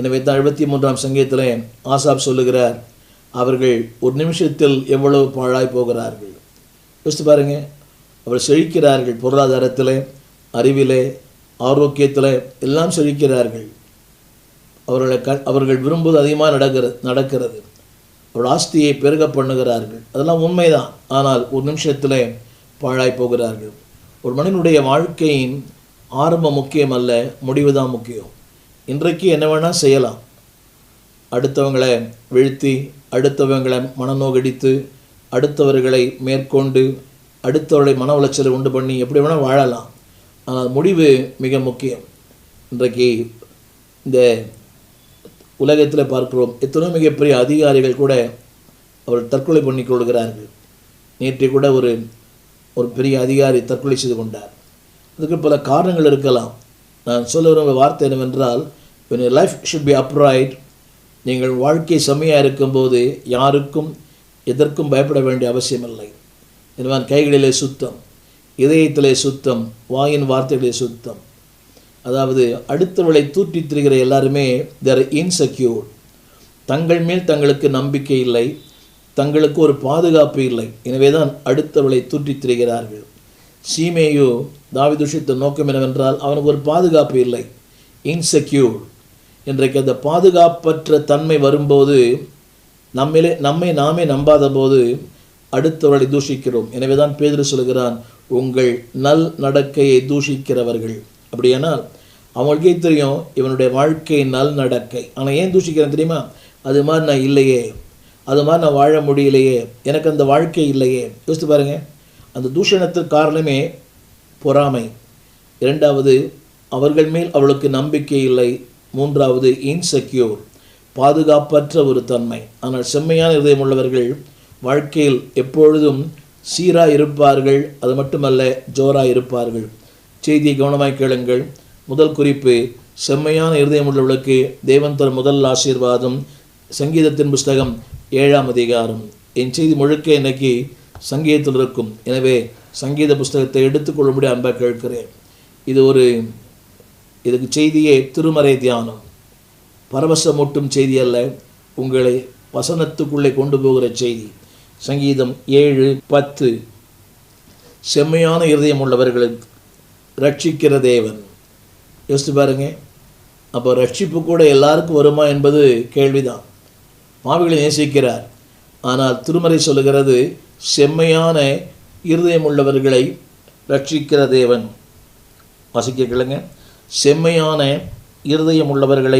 எனவே தான் எழுபத்தி மூன்றாம் சங்கீதத்தில் ஆசாப் சொல்லுகிறார் அவர்கள் ஒரு நிமிஷத்தில் எவ்வளவு பாழாய் போகிறார்கள். யோசித்து பாருங்க அவர் செழிக்கிறார்கள் பொருளாதாரத்தில் அறிவிலே ஆரோக்கியத்தில் எல்லாம் செழிக்கிறார்கள். அவர்களை க அவர்கள் விரும்புவது அதிகமாக நடக்கிறது நடக்கிறது. அவர்கள் ஆஸ்தியை பெருக பண்ணுகிறார்கள். அதெல்லாம் உண்மைதான். ஆனால் ஒரு நிமிஷத்தில் பாழாய் போகிறார்கள். ஒரு மனிதனுடைய வாழ்க்கையின் ஆரம்பம் முக்கியம் அல்ல முடிவு தான் முக்கியம். இன்றைக்கு என்ன வேணால் செய்யலாம். அடுத்தவங்களை வீழ்த்தி அடுத்தவங்களை மனநோகடித்து அடுத்தவர்களை மேற்கொண்டு அடுத்தவர்களை மன உளைச்சலை உண்டு பண்ணி எப்படி வேணால் வாழலாம். ஆனால் முடிவு மிக முக்கியம். இன்றைக்கு இந்த உலகத்தில் பார்க்கிறோம் எத்தனையோ மிகப்பெரிய அதிகாரிகள் கூட அவர் தற்கொலை பண்ணி கொள்கிறார்கள். நேற்று கூட ஒரு ஒரு பெரிய அதிகாரி தற்கொலை செய்து கொண்டார். அதுக்கு பல காரணங்கள் இருக்கலாம். நான் சொல்ல விரும்ப வார்த்தை என்னவென்றால் when your life should be upright நீங்கள் வாழ்க்கை செம்மையாக இருக்கும்போது யாருக்கும் எதற்கும் பயப்பட வேண்டிய அவசியமில்லை. எனவே கைகளிலே சுத்தம் இதயத்திலே சுத்தம் வாயின் வார்த்தைகளே சுத்தம். அதாவது அடுத்தவளை தூற்றித் திரிகிற எல்லாருமே தேர் இன்செக்யூர் தங்கள் மேல் தங்களுக்கு நம்பிக்கை இல்லை தங்களுக்கு ஒரு பாதுகாப்பு இல்லை. எனவே தான் அடுத்தவளை தூற்றித் திரிகிறார்கள். சீமேயு தாவிதுஷித்த நோக்கம் என்னவென்றால் அவனுக்கு ஒரு பாதுகாப்பு இல்லை. இன்செக்யூர் இன்றைக்கு அந்த பாதுகாப்பற்ற தன்மை வரும்போது நம்மிலே நம்மை நாமே நம்பாத போது அடுத்தவர்களை தூஷிக்கிறோம். எனவே தான் பேதர் சொல்கிறான் உங்கள் நல் நடக்கையை தூஷிக்கிறவர்கள். அப்படியானால் அவங்களுக்கே தெரியும் இவனுடைய வாழ்க்கை நல் நடக்கை. ஆனால் ஏன் தூஷிக்கிறேன் தெரியுமா? அது மாதிரி நான் இல்லையே. அது மாதிரி நான் வாழ முடியலையே. எனக்கு அந்த வாழ்க்கை இல்லையே. யோசித்து பாருங்க. அந்த தூஷணத்துக்கு காரணமே பொறாமை. இரண்டாவது அவர்கள் மேல் அவளுக்கு நம்பிக்கை இல்லை. மூன்றாவது இன்செக்யூர் பாதுகாப்பற்ற ஒரு தன்மை. ஆனால் செம்மையான இதயம் உள்ளவர்கள் வாழ்க்கையில் எப்பொழுதும் சீராக இருப்பார்கள். அது மட்டுமல்ல ஜோராக இருப்பார்கள். செய்தியை கவனமாய் கேளுங்கள். முதல் குறிப்பு செம்மையான இருதயம் உள்ளவர்களுக்கு தேவன் தரும் முதல் ஆசீர்வாதம் சங்கீதத்தின் புஸ்தகம் ஏழாம் அதிகாரம். என் செய்தி முழுக்க இன்னைக்கு சங்கீதத்தில் இருக்கும். எனவே சங்கீத புஸ்தகத்தை எடுத்துக்கொள்ளும்படி அன்பாக கேட்கிறேன். இது ஒரு இதுக்கு செய்தியே திருமறை தியானம். பரவசமூட்டும் செய்தி அல்ல உங்களை வசனத்துக்குள்ளே கொண்டு போகிற செய்தி. சங்கீதம் ஏழு பத்து. செம்மையான இருதயம் உள்ளவர்களுக்கு ரட்சிக்கிற தேவன். யோசித்து பாருங்க. அப்போ ரட்சிப்பு கூட எல்லாருக்கும் வருமா என்பது கேள்விதான். பாவிகளை நேசிக்கிறார். ஆனால் திருமறை சொல்லுகிறது செம்மையான இருதயம் உள்ளவர்களை ரட்சிக்கிற தேவன். வாசிக்க கிழங்க செம்மையான இருதயம் உள்ளவர்களை